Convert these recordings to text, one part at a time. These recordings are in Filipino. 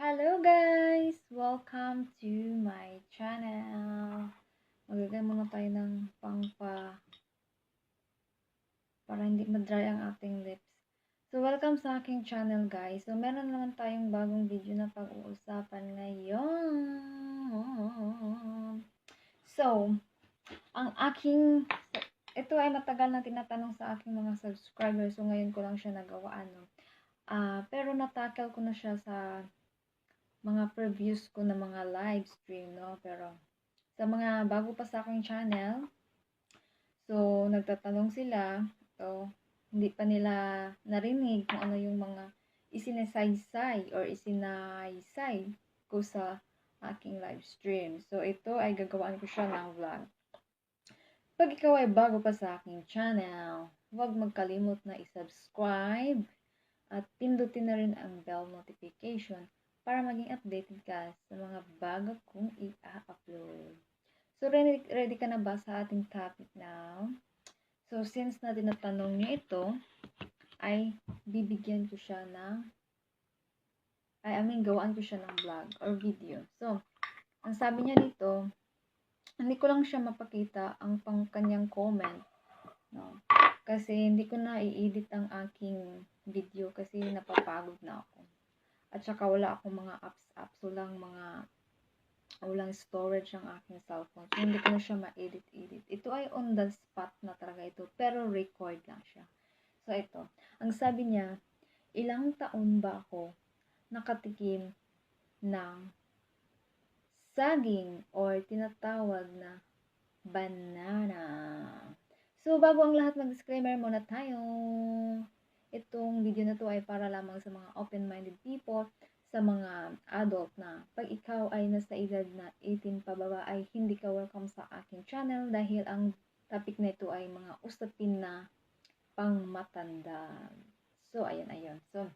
Hello guys! Welcome to my channel. Magagay muna tayo ng pangpa para hindi madry ang ating lips. So, welcome sa aking channel guys. So, meron naman tayong bagong video na pag-uusapan ngayon. So, ang aking ito ay matagal na tinatanong sa aking mga subscribers. So, ngayon ko lang siya nagawa. Ano. Ah, pero natackle ko na siya sa mga previews ko na mga live stream, no? Pero, sa mga bago pa sa aking channel, so, nagtatanong sila, so, hindi pa nila narinig kung ano yung mga isinasaysay or isinaysay ko sa aking live stream. So, ito ay gagawaan ko siya ng vlog. Pag ikaw ay bago pa sa aking channel, huwag magkalimot na i-subscribe at pindutin na rin ang bell notification para maging updated ka sa mga bago kong i-upload. So, ready, ready ka na ba sa ating topic now? So, since na tinatanong niyo ito, ay bibigyan ko siya ng ay, I mean, gawaan ko siya ng vlog or video. So, ang sabi niya dito, hindi ko lang siya mapakita ang pang kanyang comment. No? Kasi hindi ko na i-edit ang aking video kasi napapagod na ako. At saka wala akong mga apps-apps. Walang mga walang storage ang aking cellphone. So, hindi ko na siya ma-edit-edit. Ito ay on the spot na talaga ito. Pero record lang siya. So, ito. Ang sabi niya, ilang taon ba ako nakatikim ng saging or tinatawag na banana. So, bago ang lahat, mag-disclaimer muna tayo. Itong video na to ay para lamang sa mga open-minded people, sa mga adult na pag ikaw ay nasa edad na 18 pababa ay hindi ka welcome sa aking channel dahil ang topic na ito ay mga usapin na pangmatanda. So, ayan, ayan. So,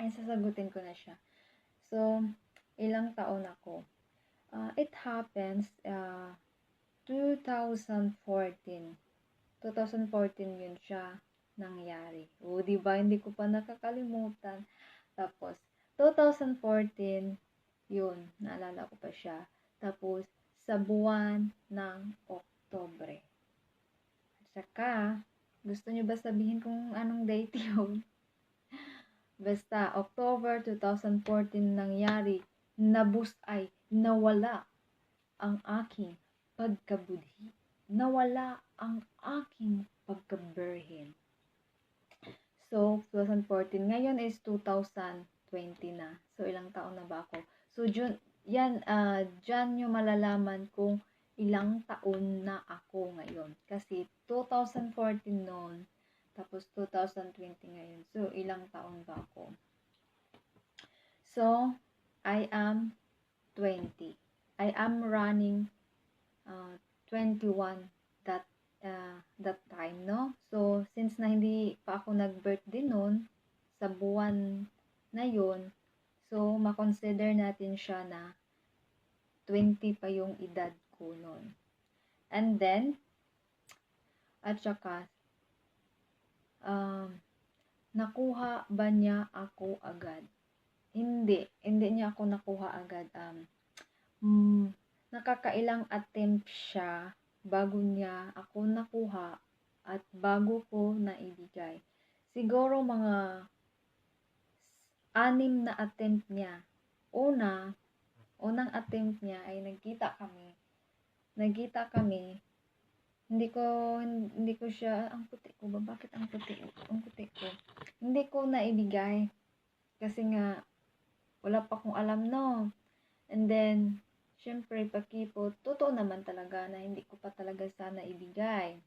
ay sasagutin ko na siya. So, ilang taon ako? Uh, it happens uh, 2014. 2014 yun siya nangyari. O, di ba? Hindi ko pa nakakalimutan. Tapos, 2014, yun, naalala ko pa siya. Tapos, sa buwan ng Oktobre. Saka, gusto nyo ba sabihin kung anong date yun? Basta, October 2014 nangyari, nabus ay nawala ang aking pagkabudhi. Nawala ang aking pagkaberhin. So, 2014. Ngayon is 2020 na. So, ilang taon na ba ako? So, June, yan, uh, dyan nyo malalaman kung ilang taon na ako ngayon. Kasi 2014 noon, tapos 2020 ngayon. So, ilang taon ba ako? So, I am 20. I am running uh, 21 that uh, that time, no? So, since na hindi pa ako nag-birthday noon, sa buwan na yon so, makonsider natin siya na 20 pa yung edad ko noon. And then, at saka, um, nakuha ba niya ako agad? Hindi. Hindi niya ako nakuha agad. Um, mm, nakakailang attempt siya bago niya ako nakuha at bago ko naibigay. Siguro mga anim na attempt niya. Una, unang attempt niya ay nagkita kami. Nagkita kami. Hindi ko hindi ko siya ang puti ko ba bakit ang puti ang puti ko. Hindi ko naibigay kasi nga wala pa akong alam no. And then, syempre, pakipot, totoo naman talaga na hindi ko pa talaga sana ibigay.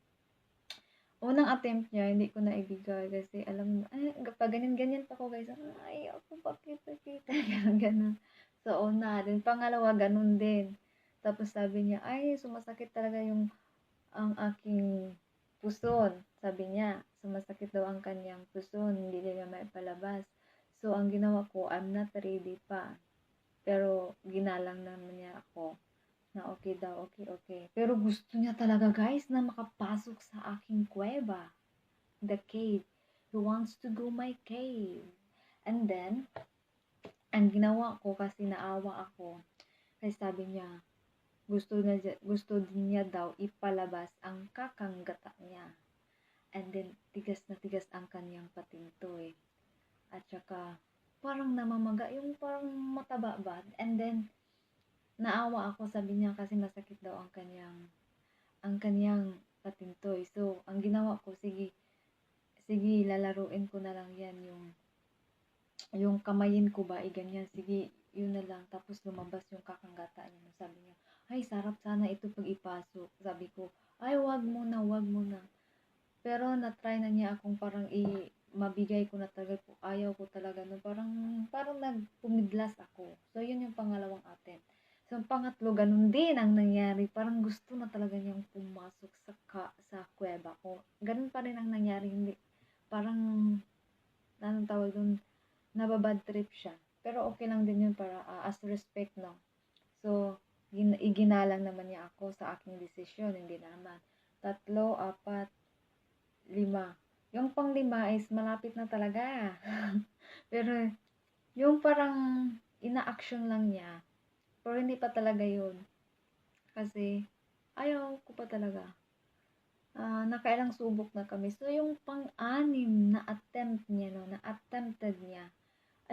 Unang attempt niya, hindi ko na ibigay kasi alam, ay, kapag ganyan-ganyan pa ko guys, ay, ako ganun, ganun. So, una, din pangalawa, ganun din. Tapos sabi niya, ay, sumasakit talaga yung, ang aking puson. Sabi niya, sumasakit daw ang kanyang puson, hindi niya may palabas. So, ang ginawa ko, I'm not ready pa. Pero, ginalang naman niya ako na okay daw, okay, okay. Pero gusto niya talaga, guys, na makapasok sa aking kuweba. The cave. He wants to go my cave. And then, ang ginawa ko kasi naawa ako, kasi sabi niya, gusto, na, gusto din niya daw ipalabas ang kakanggata niya. And then, tigas na tigas ang kanyang patinto eh. At saka, parang namamaga, yung parang mataba ba? And then, naawa ako, sabi niya kasi masakit daw ang kanyang, ang kanyang patintoy. So, ang ginawa ko, sige, sige, lalaruin ko na lang yan, yung, yung kamayin ko ba, eh, ganyan, sige, yun na lang. Tapos lumabas yung kakanggata niya. Sabi niya, ay, sarap sana ito pag ipasok. Sabi ko, ay, wag mo na, wag mo na. Pero na-try na niya akong parang i mabigay ko na talaga po. Ayaw ko talaga. No? Parang, parang nagpumidlas ako. So, yun yung pangalawang attempt. So, ang pangatlo, ganun din ang nangyari. Parang gusto na talaga niyang pumasok sa, ka, sa kuweba ko. Ganun pa rin ang nangyari. Hindi, parang, anong tawag doon, nababad trip siya. Pero okay lang din yun para uh, as respect, no? So, gin, iginalang naman niya ako sa aking desisyon. Hindi naman. Tatlo, apat, lima. Yung pang lima is malapit na talaga. Pero, yung parang ina-action lang niya. Pero hindi pa talaga yun. Kasi, ayaw ko pa talaga. Uh, nakailang subok na kami. So, yung pang-anim na attempt niya, no, na attempted niya,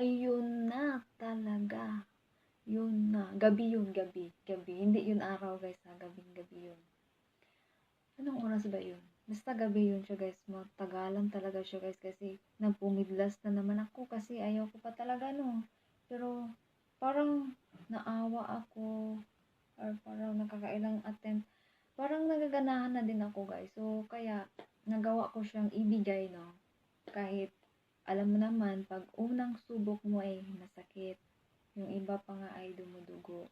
ay yun na talaga. Yun na. Gabi yun, gabi. Gabi. Hindi yun araw, guys, ha. Gabing gabi yun. Anong oras ba yun? Basta gabi yun siya, guys. Matagalan talaga siya, guys. Kasi nagpumidlas na naman ako. Kasi ayaw ko pa talaga, no. Pero, parang naawa ako. Or parang nakakailang attempt. Parang nagaganahan na din ako, guys. So, kaya, nagawa ko siyang ibigay, no. Kahit, alam mo naman, pag unang subok mo ay masakit. Yung iba pa nga ay dumudugo.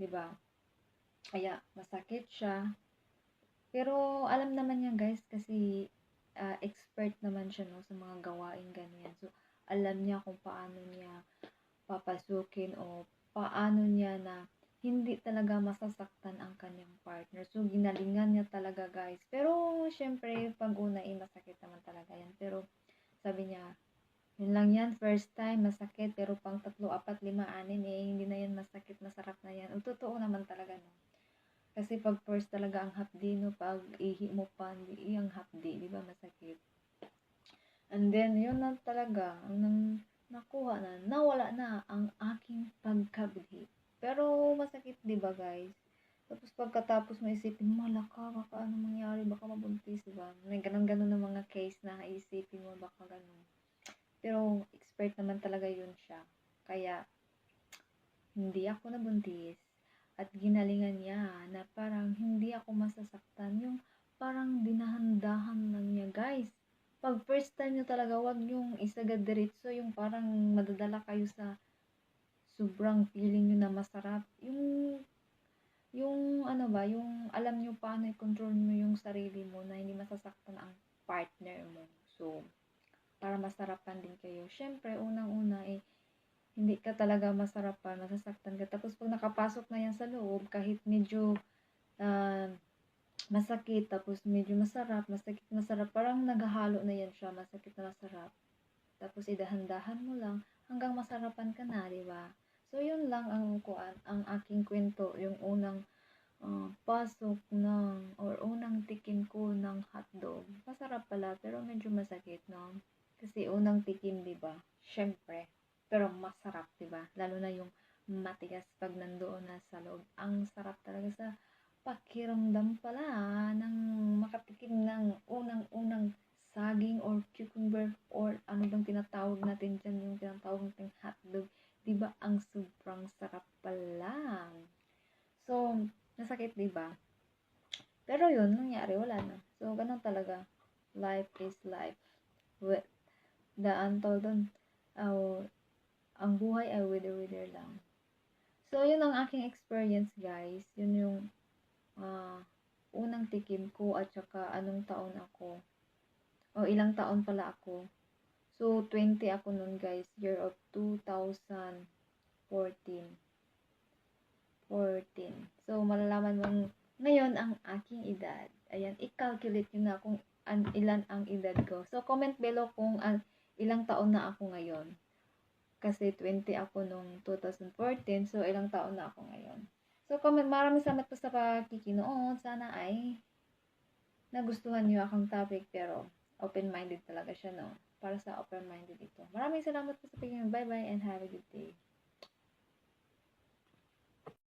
'di ba? Kaya masakit siya. Pero alam naman niya guys kasi uh, expert naman siya no sa mga gawain ganyan. So alam niya kung paano niya papasukin o paano niya na hindi talaga masasaktan ang kanyang partner. So, ginalingan niya talaga, guys. Pero, syempre, pag una, eh, masakit naman talaga yan. Pero, sabi niya, yun lang yan, first time, masakit, pero pang tatlo, apat, lima, anin, eh, hindi na yan masakit, masarap na yan. Ang totoo naman talaga, no? Kasi pag first talaga ang hapdi, no, pag ihi mo pa, hindi ang hapdi, di ba, masakit. And then, yun na talaga, ang nang, nakuha na, nawala na ang aking pagkabdi. Pero, masakit, di ba, guys? Tapos pagkatapos mo isipin, malaka, baka ano mangyari, baka mabuntis, di ba? May ganun-ganun na mga case na isipin mo, baka ganun. Pero expert naman talaga yun siya. Kaya hindi ako nabuntis at ginalingan niya na parang hindi ako masasaktan. Yung parang dinahandahan lang niya, guys. Pag first time nyo talaga, wag yung isagad diretso, yung parang madadala kayo sa sobrang feeling nyo na masarap. Yung, yung ano ba, yung alam nyo paano i-control mo yung sarili mo na hindi masasaktan ang partner mo. So, para masarapan din kayo. Syempre, unang-una eh, hindi ka talaga masarapan, masasaktan ka. Tapos pag nakapasok na yan sa loob, kahit medyo uh, masakit, tapos medyo masarap, masakit, masarap, parang naghahalo na yan siya, masakit na masarap. Tapos idahan-dahan mo lang hanggang masarapan ka na, di ba? So, yun lang ang kuan, ang aking kwento, yung unang uh, pasok ng, or unang tikim ko ng hotdog. Masarap pala, pero medyo masakit, no? Kasi unang tikim, di ba? Syempre. Pero masarap, di ba? Lalo na yung matigas pag nandoon na sa loob. Ang sarap talaga sa pakiramdam pala ng makatikim ng unang-unang saging or cucumber or ano bang tinatawag natin dyan, yung tinatawag natin hotdog. Di ba? Ang sobrang sarap pala. So, nasakit, di ba? Pero yun, nangyari, wala na. So, ganun talaga. Life is life. Daan to doon. Uh, ang buhay ay wither-wither lang. So, yun ang aking experience, guys. Yun yung uh, unang tikim ko at saka anong taon ako. O, ilang taon pala ako. So, 20 ako nun, guys. Year of 2014. 14. So, malalaman mo ngayon ang aking edad. Ayan, i-calculate nyo na kung an, ilan ang edad ko. So, comment below kung uh, ilang taon na ako ngayon. Kasi 20 ako nung 2014. So, ilang taon na ako ngayon. So, comment, maraming salamat po sa pakikinood. Sana ay nagustuhan niyo akong topic. Pero, open-minded talaga siya, no? Para sa open-minded ito. Maraming salamat po sa pakikinood. Bye-bye and have a good day.